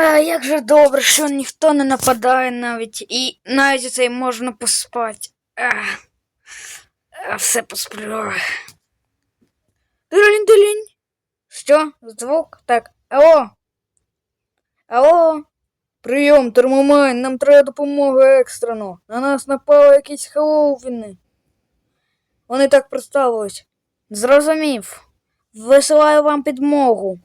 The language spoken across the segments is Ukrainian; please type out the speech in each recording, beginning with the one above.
А, як же добре, що ніхто не нападає навіть, і навіть це й можна поспати. А, а, все посплю. Дилінь-дилінь. Що? Звук? Так. Алло. Алло. Прийом, термомайн, нам треба допомога екстрено. На нас напали якісь хеллоуіни. Вони так представились. Зрозумів. Висилаю вам підмогу.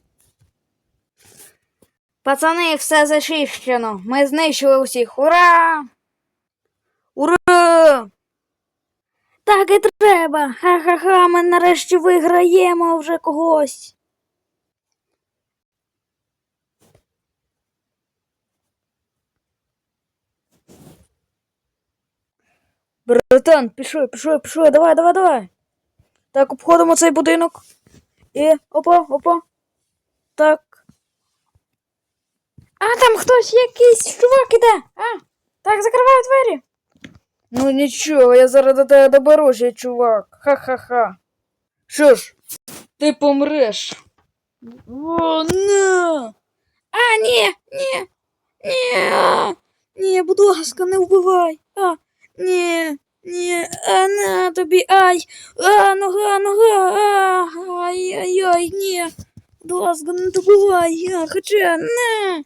Пацани, все зачищено. Ми знищили усіх. Ура! Ура! Так і треба. Ха-ха-ха, ми нарешті виграємо вже когось. Братан, пішли, пішли, пішли, давай, давай, давай. Так, обходимо цей будинок. І опа, опа. Так. А там хтось якийсь чувак іде. А, так, закривай двері. Ну нічого, я зараз до тебе доберуся, чувак. Ха-ха-ха. Що ж, ти помреш. О, на. А, ні, ні, ні, а, ні, будь ласка, не вбивай. А, ні, ні, а на тобі, ай, а, нога, нога, а, ай, ай, ай, ні. Будь ласка, не добивай, а, хоча, не.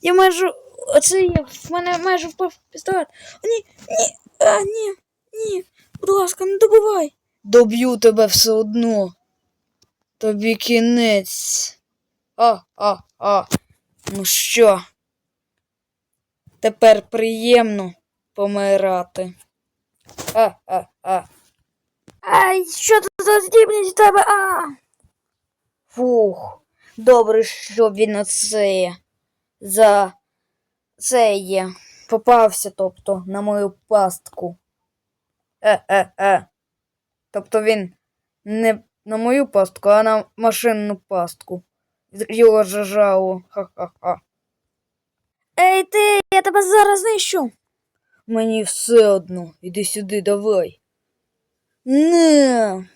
Я майже, оце є, в мене майже впав пістолет. Ні, ні, а, ні, ні, будь ласка, не добивай. Доб'ю тебе все одно. Тобі кінець. А, а, а. Ну що? Тепер приємно помирати. А, а, а. Ай, що це за здібність тебе? А. Фух. Добре, що він оце за це є. Попався, тобто, на мою пастку. Е-е-е. Тобто він не на мою пастку, а на машинну пастку. Його жажало. Ха-ха-ха. Ей ти, я тебе зараз знищу. Мені все одно. Іди сюди, давай. Не.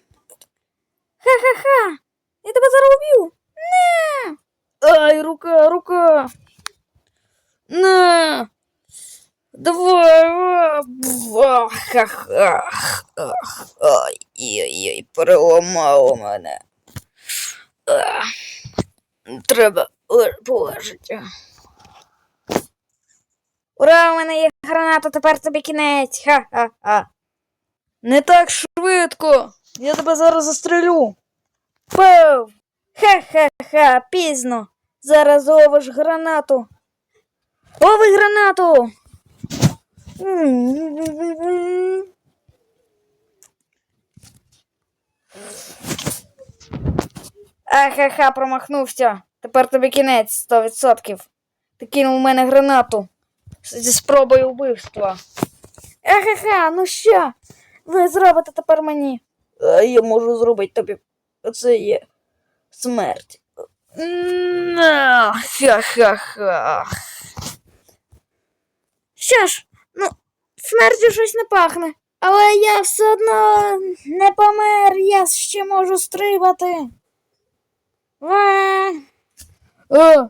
Ха-ха-ха. Я тебе зараз уб'ю. Не. Ай, рука, рука. На. Давай. Ай-яй-яй, переламало мене. Треба полежати. Ура, у мене є граната, тепер тобі кінець. Ха-ха-ха. Не так швидко. Я тебе зараз застрелю. Пев. Ха-ха-ха, пізно. Зараз ловиш гранату. Лови гранату. Ахаха, промахнувся. Тепер тобі кінець 100%. Ти кинув у мене гранату зі спробою вбивства. Ахаха, ну що? Ви зробите тепер мені? А я можу зробити тобі. Це є смерть. На, Ха-ха-ха. Що ж, ну, смертю щось не пахне. Але я все одно не помер, я ще можу стрибати. Ва. А,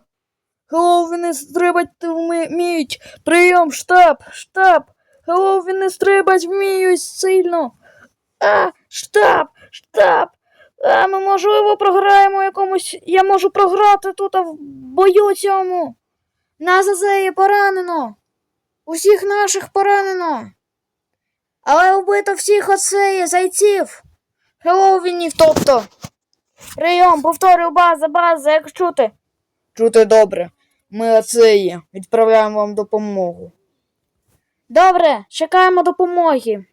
Хеллоуіни стрибати вміють. Прийом, штаб, штаб. Хеллоуіни стрибать вміють сильно. А, штаб, штаб. А ми, можливо, програємо якомусь. Я можу програти тут в бою цьому. Нас Азеї поранено. Усіх наших поранено. Але вбито всіх оцеї зайців. Хеллоуінів, тобто. Прийом, повторюю, база, база, як чути. Чути добре. Ми оцеї. Відправляємо вам допомогу. Добре, чекаємо допомоги.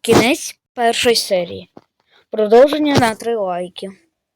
Кінець першої серії. Продовження на три лайки.